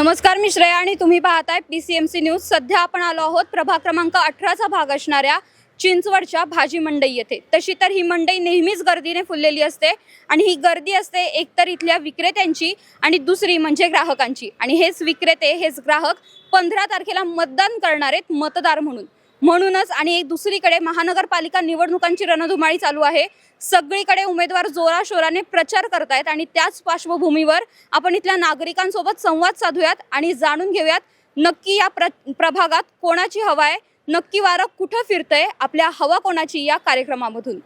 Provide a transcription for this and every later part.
नमस्कार मी श्रेया आणि तुम्ही पाहताय P C M C news सध्या आपण आलो आहोत प्रभाग क्रमांक अठराचा भाग असणाऱ्या चिंचवडच्या भाजी मंडई येथे. तशी तर ही मंडई नेहमीच गर्दीने फुललेली असते आणि ही गर्दी असते एकतर इथल्या विक्रेत्यांची आणि दुसरी म्हणजे ग्राहकांची. आणि हेच विक्रेते हेच ग्राहक पंधरा तारखेला मतदान करणार आहेत मतदार म्हणून. म्हणूनच आणि एक दुसरीकडे महानगरपालिका निवडणुकांची रणधुमाळी चालू आहे. सगळीकडे उमेदवार जोराशोराने प्रचार करतायत आणि त्याच पार्श्वभूमीवर आपण इथल्या नागरिकांसोबत संवाद साधूयात आणि जाणून घेऊयात नक्की या प्र प्रभागात कोणाची हवा आहे नक्की वारं कुठं फिरतंय आपल्या हवा कोणाची या कार्यक्रमामधून.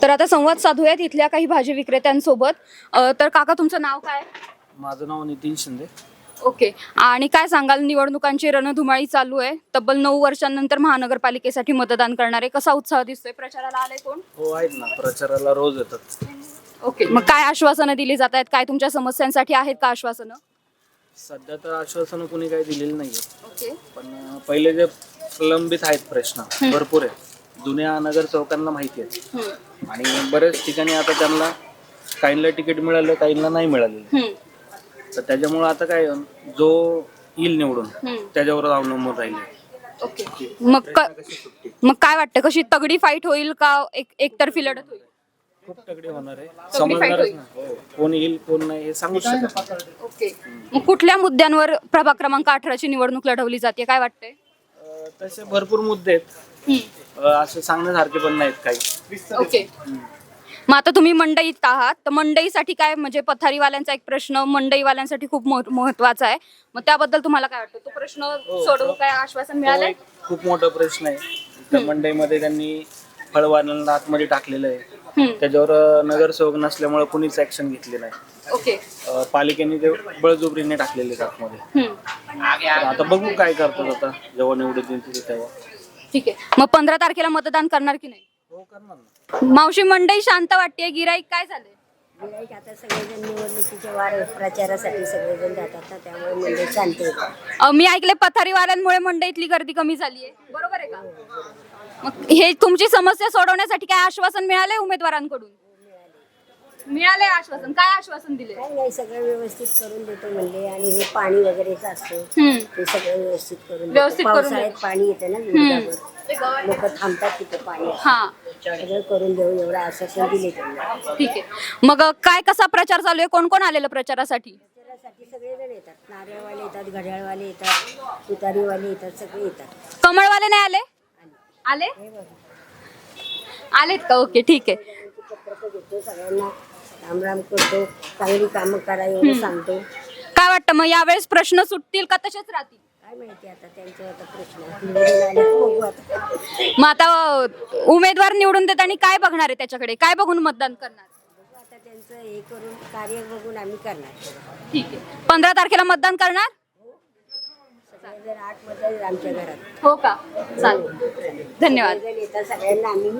तर आता संवाद साधूयात इथल्या काही भाजी विक्रेत्यांसोबत. तर काका तुमचं नाव काय? माझं नाव नितीन शिंदे. ओके. आणि काय सांगाल निवडणुकांची रणधुमाळी चालू आहे. तब्बल नऊ वर्षांनंतर महानगरपालिकेसाठी मतदान करणारे कसा उत्साह दिसतोय? प्रचाराला आले कोण? हो आहेत ना. प्रचाराला रोज येतात. ओके. मग काय आश्वासनं दिली जात आहेत? काय तुमच्या समस्यांसाठी आहेत का आश्वासनं? सध्या तर आश्वासनं कोणी काही दिलेली नाहीये. ओके. पण अं, पहिले जे प्रलंबित आहेत प्रश्न भरपूर आहेत. जुन्या नगर चौकांना माहिती आहेत. आणि बरेच ठिकाणी आता त्यांना काहींना तिकीट मिळालं काहींना नाही मिळालेलं. तर त्याच्यामुळं आता काय जो येईल निवडून त्याच्यावर अवलंबून राहिले. ओके. मग क- मग काय वाटतं कशी तगडी फाईट होईल का एक एकतर्फी लढत होईल? खूप तगडे होणार आहे. समजणारच हो. कोण येईल कोण नाही हे सांगूच शकत नाही. ओके. मग कुठल्या मुद्द्यांवर प्रभाग क्रमांक अठराची निवडणूक लढवली जाते काय वाटतंय? अं, तसे भरपूर मुद्दे आहेत. अं, असे सांगण्यासारखे पण नाहीत काही. ओके. मग आता तुम्ही मंडईत आहात. तर मंडईसाठी काय म्हणजे पथारीवाल्यांचा एक प्रश्न मंडईवाल्यांसाठी खूप मह- महत्त्वाचा आहे. मग त्याबद्दल तुम्हाला काय वाटतं? तो प्रश्न सोडवून काय आश्वासन मिळालंय? खूप मोठा प्रश्न आहे. मंडईमध्ये त्यांनी फळवाल्यांना आतमध्ये टाकलेलं आहे. त्याच्यावर नगरसेवक नसल्यामुळे कुणीच ऍक्शन घेतली नाही. ओके. पालिकेने ते बळजुबरीने टाकलेले आहेत आतमध्ये. तर आता बघू काय करतात आता. जेव्हा निवडून येतील तेव्हा. ठीक आहे. मग पंधरा तारखेला मतदान करणार की नाही? हो मावशी मंडई शांत वाटते गिराईक काय झाले गिऱ्हाईक आता सगळेजण निवडणुकीचे वार प्रचारासाठी सगळेजण जातात ना त्यामुळे म्हणजे शांत होतं मी ऐकले पथारीवाल्यांमुळे मंडईतली गर्दी कमी झाली आहे बरोबर आहे का? मग हे तुमची समस्या सोडवण्यासाठी काय आश्वासन मिळालंय उमेदवारांकडून? मिळालंय आश्वासन. काय आश्वासन दिले नाही सगळं व्यवस्थित करून देतो म्हणले. आणि हे पाणी वगैरेच असतं हम्म. ते सगळं व्यवस्थित करून व्यवस्थित देतो. करून पावसाळ्यात पाणी येतं ना विरोधावर. लोक थांबतात तिथे पाणी. हा. सगळं करून देऊ एवढं आश्वासन दिले त्यांना. ठीक आहे. मग काय कसा प्रचार चालू आहे? कोण कोण आलेलं प्रचारासाठी? सगळेजण येतात. नारळवाले येतात घड्याळवाले येतात तुतारीवाले येतात सगळे येतात. कमळवाले नाही आले? आले? हे बघा. आलेत का? ओके ठीक आहे. पत्रकं देतो सगळ्यांना. राम राम करतो चांगली कामं करा एवढं सांगतो. काय वाटतं? मग यावेळेस प्रश्न सुटतील का तसेच राहतील? काय माहिती आता त्यांचे आता प्रश्न निवडून आले की बघू आता मग आता अं, उमेदवार निवडून देत आणि काय बघणार आहे त्याच्याकडे? काय बघून मतदान करणार? बघू आता त्यांचं हे करून कार्य बघून आम्ही करणार. ठीक आहे. पंधरा तारखेला मतदान करणार? आठ आमच्या घरात. हो का? चालेल. धन्यवाद. सगळेजण येतात सगळ्यांना आम्ही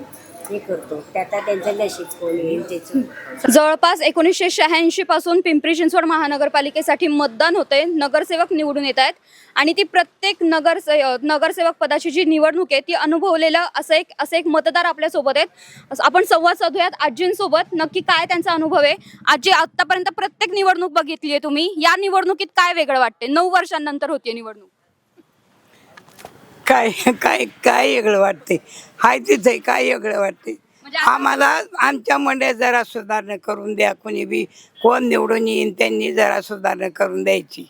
हे करतो. त्यांचं नशीब कोण येईल त्याचं जवळपास एकोणीसशे शहाऐंशी पासून पिंपरी चिंचवड महानगरपालिकेसाठी मतदान होते नगरसेवक निवडून येत आहेत. आणि ती प्रत्येक नगर नगरसेवक पदाची जी निवडणूक आहे ती अनुभवलेलं असं एक असं एक मतदार आपल्यासोबत आहेत. असं आपण संवाद साधूयात आजींसोबत. नक्की काय त्यांचा अनुभव आहे? आजी आतापर्यंत प्रत्येक निवडणूक बघितली आहे तुम्ही. या निवडणुकीत काय वेगळं वाटते नऊ वर्षांनंतर होती निवडणूक. काय काय काय वेगळं वाटते हाय तिथे काय वेगळं वाटते म्हणजे आम्हाला आमच्या मंड्या जरा सुधारणा करून द्या. कोणी बी कोण निवडून येईन त्यांनी जरा सुधारणा करून द्यायची.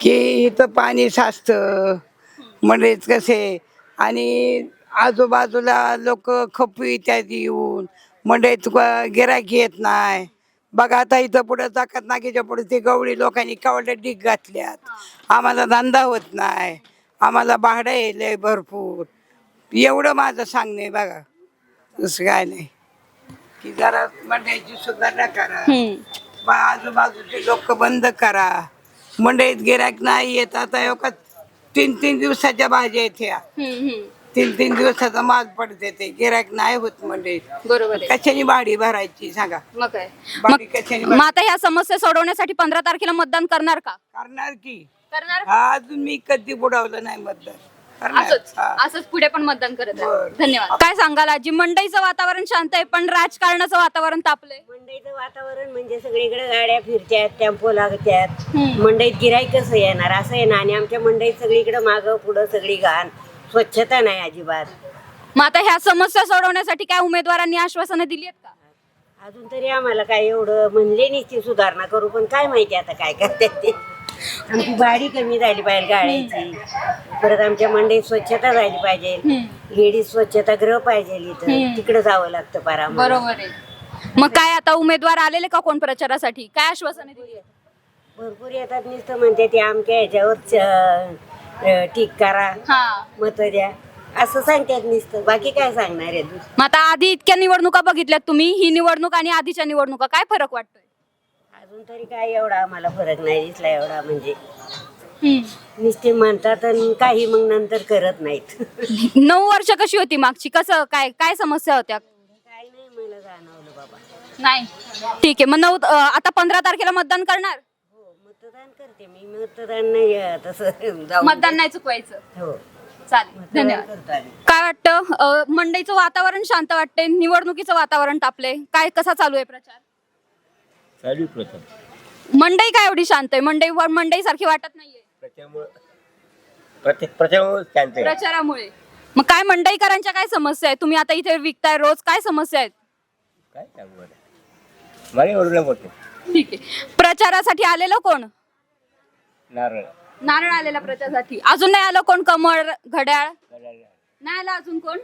की इथं पाणी साचतं. मंडईत कसे? आणि आजूबाजूला लोक खपू येतात येऊन. मंडईत गिराक येत नाही. बघा आता इथं पुढं चाकत नाकीच्या पुढे ते गवळी लोकांनी कावड्या डिग घातल्यात. आम्हाला धंदा होत नाही. आम्हाला भाडं येलंय भरपूर. एवढं माझं सांगणं बघा. दुसरं काय नाही. की जरा मंडईची सुधारणा करा. बा आजूबाजूचे लोक बंद करा. मंडईत गिराक नाही येत. आता एवढा तीन तीन दिवसाच्या भाज्या ह्या. तीन तीन दिवसाचा माल पडते ते. गिराक नाही होत मंडईत. बरोबर कशाने भाडी भरायची सांगा? मग काय? कशाने मग आता ह्या समस्या सोडवण्यासाठी पंधरा तारखेला मतदान करणार का? करणार की. करणार? अजून मी कधी बुडवलं नाही करणार. असंच? हा. असंच पुढे पण मतदान करत आहे. धन्यवाद. काय सांगाल आजी? मंडईचं वातावरण शांत आहे पण राजकारणाचं वातावरण तापलंय. मंडईचं वातावरण म्हणजे सगळीकडे गाड्या फिरत्यात टेम्पो लागत्यात. मंडईत गिराईक कसं येणार? असं आहे ना. आणि आमच्या मंडईत सगळीकडे मागं पुढं सगळी घाण. स्वच्छता नाही अजिबात. मग आता ह्या समस्या सोडवण्यासाठी काय उमेदवारांनी आश्वासनं दिली आहेत का? अजून तरी आम्हाला काय एवढं म्हणले नुसती सुधारणा करू पण काय माहिती आता काय करतात ते. आमची भाडी कमी झाली पाहिजे गाड्याची परत आमच्या मंडईत स्वच्छता झाली पाहिजे. लेडीज स्वच्छता गृह पाहिजे इथं. तिकडे जावं लागतं पारा बरोबर आहे. मग काय आता उमेदवार आलेले का कोण प्रचारासाठी? काय आश्वासने? भरपूर येतात नुसतं म्हणते ते आमच्या ह्याच्यावर ठीक करा. मत द्या. असं सांगतात नुसतं. बाकी काय सांगणार आहे मग आता आधी इतक्या निवडणुका बघितल्यात तुम्ही. ही निवडणूक आणि आधीच्या निवडणुका. काय फरक वाटतोय? अजून तरी काय एवढा आम्हाला फरक नाही दिसला एवढा म्हणजे. नुसते म्हणतात आणि काही मग नंतर करत नाहीत. नऊ वर्ष कशी होती मागची? कसं काय काय समस्या होत्या? काय नाही मला जाणवलं बाबा. नाही. ठीक आहे मग नऊ अं, आता पंधरा तारखेला मतदान करणार? हो मतदान करते मी. मतदान नाही अं, तसं जाऊ मतदान नाही चुकवायचं. हो. चालेल धन्यवाद. करतो आम्ही. काय वाटतं? अं, मंडईचं वातावरण शांत वाटतंय निवडणुकीचं वातावरण तापलंय. काय कसा चालू आहे प्रचार? चालू मंडई काय एवढी शांत आहे? मंडई मंडई सारखी वाटत नाहीये. त्याच्यामुळं प्रत्येक प्रचारामुळे शांत आहे. प्रचारामुळे. मग काय मंडईकरांच्या काय समस्या आहेत? तुम्ही आता इथे विकताय रोज काय समस्या आहेत? काय सांगू आता? मला ओरडलं बोलतो. ठीक आहे. प्रचारासाठी आलेलं कोण? नारळ. नारळ आलेला प्रचारासाठी. अजून नाही आलं कोण? कमळ घड्याळ. नाही आलं अजून कोण?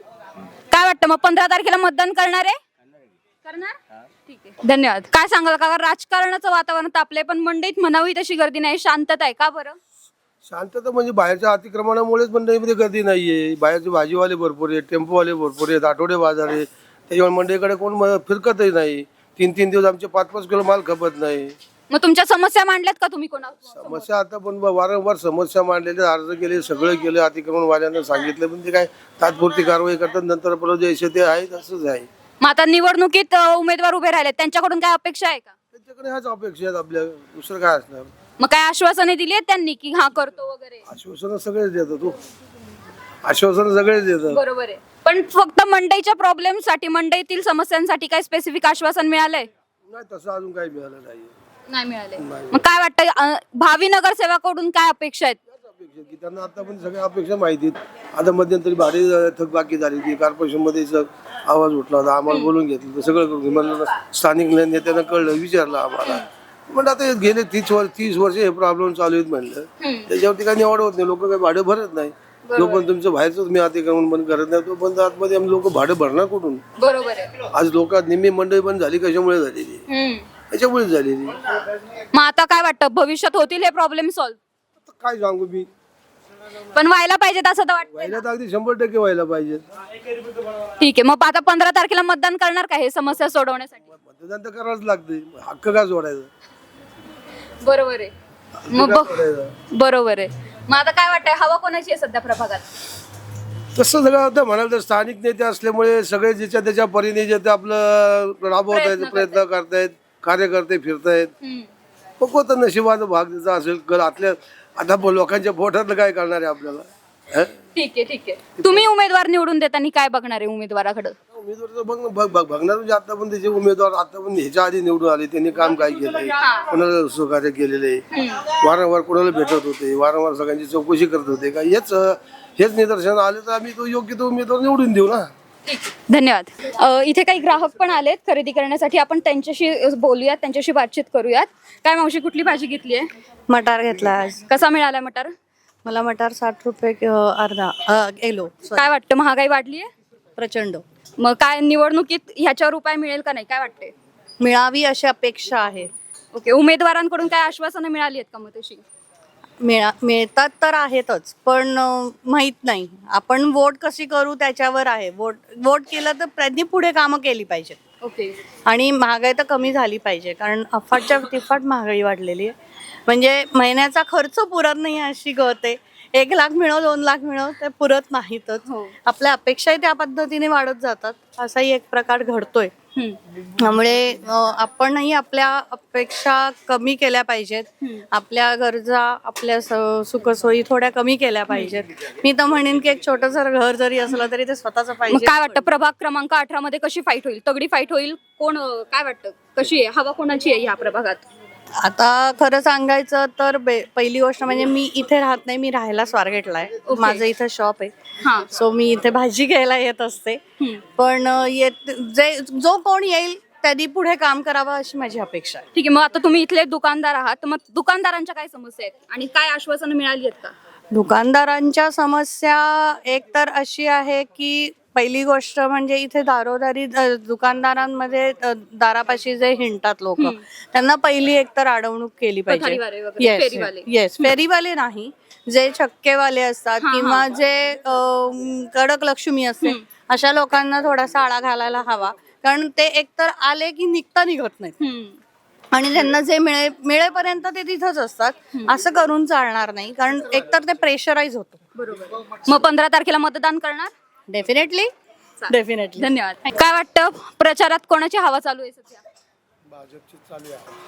काय वाटतं? मग पंधरा तारखेला मतदान करणार आहे? करणार? ठीक आहे. धन्यवाद. काय सांगाल का? राजकारणाचं वातावरण तापलंय पण मंडईत म्हणावी तशी गर्दी नाही. शांतता आहे का बरं? शांतता म्हणजे बाहेरच्या अतिक्रमणामुळेच मंडईमध्ये गर्दी नाहीये. बाहेरचे भाजीवाले भरपूर आहेत टेम्पोवाले भरपूर आहेत आठवडे बाजार आहे त्याच्यामुळे मंडईकडे कोण म- फिरकतही नाही. तीन तीन दिवस आमचे पाच पाच किलो माल खपत नाही. मग तुमच्या समस्या मांडल्यात का तुम्ही कोणा समस्या आता पण वारंवार समस्या मांडलेले अर्ज केले सगळं केलं अतिक्रमणवाल्यांना सांगितलं. पण ते काय तात्पुरती कारवाई करतात नंतर आपलं जे ते आहे तसंच आहे. मग आता निवडणुकीत अं, उमेदवार उभे राहिले त्यांच्याकडून काय अपेक्षा आहे का? त्यांच्याकडे ह्याच अपेक्षा आहेत आपल्या. दुसरं काय असणार? मग काय आश्वासने दिली आहेत त्यांनी की हा करतो वगैरे? आश्वासनं सगळेच देतात तू आश्वासनं सगळेच देतात. बरोबर आहे. पण फक्त मंडईच्या प्रॉब्लेमसाठी मंडईतील समस्यांसाठी काय स्पेसिफिक आश्वासन मिळालंय? नाही तसं अजून काही मिळालं नाही नाही. मिळाले मग काय वाटतं अं, भावी नगरसेवकाकडून काय अपेक्षा आहेत? अपेक्षा की त्यांना आता पण सगळ्या अपेक्षा माहिती आहेत. आता मध्यंतरी भारी थकबाकी झाली ती कॉर्पोरेशनमध्ये स- आवाज उठला होता. आम्हाला बोलून घेतलं सगळं करून घेतलं. म्हणलं स्थानिक नेत्यांना कळलं विचारलं आम्हाला. म्हणजे आता हे गेले तीस वर्ष तीस वर्ष हे प्रॉब्लेम चालू आहेत म्हणलं. त्याच्यावरती काही निवड होत नाही. लोक काही भाडं भरत नाही. जोपर्यंत तुमचं बाहेरच तुम्ही अतिक्रमण बंद करत नाही. तोपर्यंत आतमध्ये आम्ही लोक भाडं भरणार कुठून? बरोबर आहे. आज लोक निम्मी मंडई बंद झाली कशामुळे झालेली? त्याच्यामुळे झालेली? मग आता काय वाटतं? भविष्यात होतील हे प्रॉब्लेम सॉल्व्ह काय सांगू मी? पण व्हायला पाहिजेत असं तर वाटतं व्हायला तर अगदी शंभर टक्के व्हायला पाहिजे. ठीक आहे मग आता पंधरा तारखेला मतदान करणार का हे समस्या सोडवण्यासाठी? मतदान तर करावंच लागते. हक्क का जोडायचा बरोबर आहे. मग ब- बरोबर आहे. मग आता काय वाटतंय हवा कोणाची आहे सध्या प्रभागात? तसं सगळं आता म्हणाल तर स्थानिक नेते असल्यामुळे सगळे ज्याच्या त्याच्या परीने जे ते आपलं राबवत आहेत प्रयत्न करतायत. कार्यकर्ते फिरतायत. मग कोणता नशिबाचा भाग त्याचा असेल कल आतल्या आता ब- लोकांच्या पोटातलं काय करणार आहे आपल्याला? हं? ठीक आहे ठीक आहे. तुम्ही उमेदवार निवडून देताना काय बघणार आहे उमेदवाराकडे? उमेदवार तर बघ बघ- बघ- बघणार म्हणजे आता पण त्याचे उमेदवार आता पण ह्याच्या आधी निवडून आले त्यांनी काम काय केलंय? कोणाला सहकार्य केलेले वारंवार कोणाला भेटत होते? वारंवार सगळ्यांची चौकशी करत होते का? हेच हेच निदर्शन आले तर आम्ही तो योग्य तो उमेदवार निवडून देऊ ना. धन्यवाद. अ, इथे काही ग्राहक पण आलेत खरेदी करण्यासाठी. आपण त्यांच्याशी बोलूयात त्यांच्याशी बातचीत करूयात. काय मावशी कुठली भाजी घेतली आहे? मटार घेतला आज. कसा मिळाला मटार? मला मटार साठ रुपये कि- अर्धा अ, किलो Sorry. काय वाटतं महागाई वाढली आहे? प्रचंड. मग काय निवडणुकीत ह्याच्यावर उपाय मिळेल का नाही? काय वाटते मिळावी अशी अपेक्षा आहे. ओके उमेदवारांकडून काय आश्वासनं मिळाली आहेत का मग तशी? मिळा मिळतात तर आहेतच पण माहीत नाही. आपण वोट कशी करू त्याच्यावर आहे. वोट वोट केलं तर त्यांनी पुढे कामं केली पाहिजेत. ओके आणि महागाई तर कमी झाली पाहिजे कारण अफाटच्या तिफाट महागाई वाढलेली आहे. म्हणजे महिन्याचा खर्च पुरत नाही अशी आहे. एक लाख मिळव दोन लाख मिळव ते पुरत नाहीतच. हो. आपल्या अपेक्षाही त्या पद्धतीने वाढत जातात. असाही एक प्रकार घडतोय. त्यामुळे आपणही आपल्या अपेक्षा कमी केल्या पाहिजेत. आपल्या गरजा आपल्या सुखसोयी थोड्या कमी केल्या पाहिजेत. मी तर म्हणेन की एक छोटस घर जरी असलं तरी ते स्वतःच पाहिजे. काय वाटतं? प्रभाग क्रमांक अठरा मध्ये कशी फाईट होईल? तगडी फाईट होईल? कोण काय वाटतं? कशी आहे? हवा कोणाची आहे ह्या प्रभागात? आता खरं सांगायचं तर बे- पहिली गोष्ट म्हणजे मी इथे राहत नाही मी राहायला स्वारगेटला आहे. ओके. माझं इथं शॉप आहे. हा. सो मी इथे भाजी घ्यायला येत असते. हम्म. पण अं, येत जे जो कोण येईल त्यांनी पुढे काम करावं अशी माझी अपेक्षा आहे. ठीक आहे मग आता तुम्ही इथले दुकानदार आहात तर मग दुकानदारांच्या काय समस्या आहेत? आणि काय आश्वासनं मिळाली आहेत का? दुकानदारांच्या समस्या एक तर अशी आहे की पहिली गोष्ट म्हणजे इथे दारोदारी दुकानदारांमध्ये अ, दारापाशी जे हिंडतात लोक त्यांना पहिली एक तर अडवणूक केली पथारीवाले वगैरे, पाहिजे फेरीवाले. येस फेरीवाले नाही. जे छक्केवाले असतात हा, किंवा जे कडक लक्ष्मी असते अशा लोकांना थोडासा आळा घालायला हवा. कारण ते एकतर आले की निघता निघत नाहीत. हम्म. आणि त्यांना जे मिळे मिळेपर्यंत ते तिथंच असतात. असं करून चालणार नाही. कारण एकतर ते प्रेशराईज होतो. बरोबर. मग पंधरा तारखेला मतदान करणार? डेफिनेटली डेफिनेटली धन्यवाद. काय वाटतं? प्रचारात कोणाची हवा चालू आहे सध्या?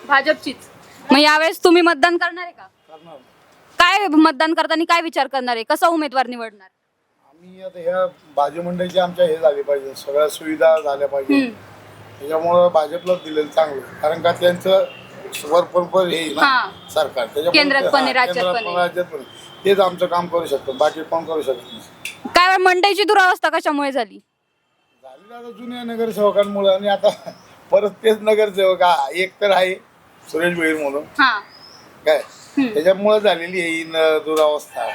भाजपचीच मग यावेळेस तुम्ही मतदान करणार आहे का? काय मतदान करताना काय विचार करणार आहे? कसा उमेदवार निवडणार? आम्ही आता ह्या भाजी मंडईची आमच्या हे झाली पाहिजे. सगळ्या सुविधा झाल्या पाहिजे. त्याच्यामुळं भाजपलाच दिलेलं चांगलं कारण का त्यांचं वर पण पण हे आहे हा. ना सरकार. त्याच्यामुळे केंद्रात पण आहे, राज्यात पण आहे. राज्यात पण आहे. तेच आमचं काम करू शकतो. बाकी कोण करू शकत नाही. काय मंडईची दुरावस्था कशामुळे झाली? झाली आता जुन्या नगरसेवकांमुळे आणि आता परत तेच नगरसेवक हा, एक तर आहे सुरेश भैर म्हणून. हा. काय? त्याच्यामुळे झालेली आहे ही न- दुरावस्था.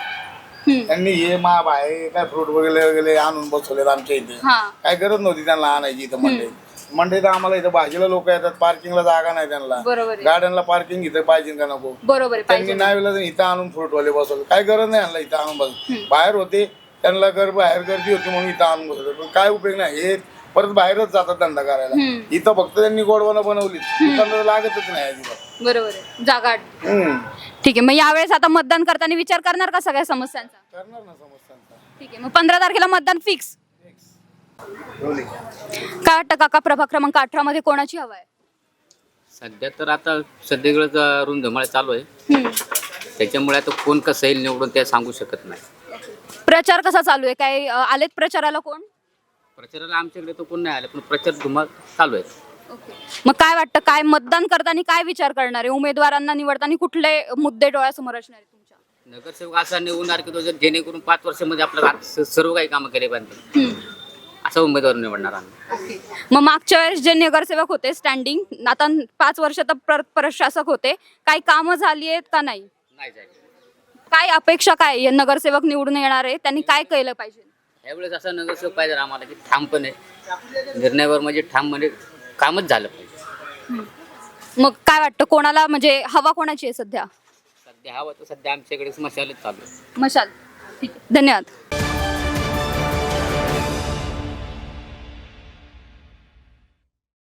त्यांनी हे मा बाहेर काय फ्रूट वगैरे वगैरे आणून बसवलेत आमच्या इथे. हा. काय गरज नव्हती त्यांना आणायची इथं मंडईत मंडईत आम्हाला इथं भाजीला लोक येतात पार्किंगला जागा नाही त्यांना. बरोबर आहे. गार्डनला पार्किंग इथं पाहिजे का नको? बरोबर आहे त्यांनी पाहिजे. नाही वेळेला इथं आणून फ्रूटवाले बसवले. काय गरज नाही आणला इथं आणून बस. बाहेर होते त्यांना घर बाहेर गर्दी होती म्हणून इथं आणून बसवले. पण काय उपयोग नाही. हे परत बाहेरच जातात धंदा करायला. इथं फक्त त्यांनी गोडवानं बनवली दुकानदार लागतच नाही अजिबात. बरोबर आहे. जागा. हम्म. ठीक आहे. मग यावेळेस आता मतदान करताना विचार करणार का सगळ्या समस्यांचा? करणार ना समस्यांचा. ठीक आहे. मग पंधरा तारखेला मतदान फिक्स. काय वाटतं काका? प्रभाग क्रमांक अठरा मध्ये कोणाची हवा आहे सध्या तर आता सध्याकडे रुंधमाळ चालू आहे. त्याच्यामुळे आता कोण कसं येईल निवडून ते सांगू शकत नाही. प्रचार कसा चालू आहे? काय अं, आलेत प्रचाराला कोण? प्रचाराला आमच्याकडे तर कोण नाही आलं पण प्रचार धुमाळ चालू आहे. मग काय वाटतं काय मतदान करताना काय विचार करणार आहे? उमेदवारांना निवडताना कुठले मुद्दे डोळ्यासमोर असणार आहे तुमच्या? नगरसेवक असा निवडणार की तो जर जेणेकरून पाच वर्षामध्ये आपल्याला स- सर्व काही कामं केले पाहिजे. असा उमेदवार निवडणार आम्ही. मग मागच्या वेळेस जे नगरसेवक होते स्टँडिंग आता पाच वर्ष तर प्र- प्रशासक होते. काही कामं झाली आहेत का नाही? नाही जायचं काय अपेक्षा काय? नगरसेवक निवडून येणार आहे? त्यांनी काय केलं पाहिजे? यावेळेस असा नगरसेवक पाहिजे आम्हाला की ठामपणे निर्णयावर म्हणजे ठाम म्हणजे कामच झालं पाहिजे. मग काय वाटतं कोणाला म्हणजे हवा कोणाची आहे सध्या? सध्या हवं तर सध्या आमच्याकडे मशालच चालू आहे. मशाल. ठीक आहे. धन्यवाद.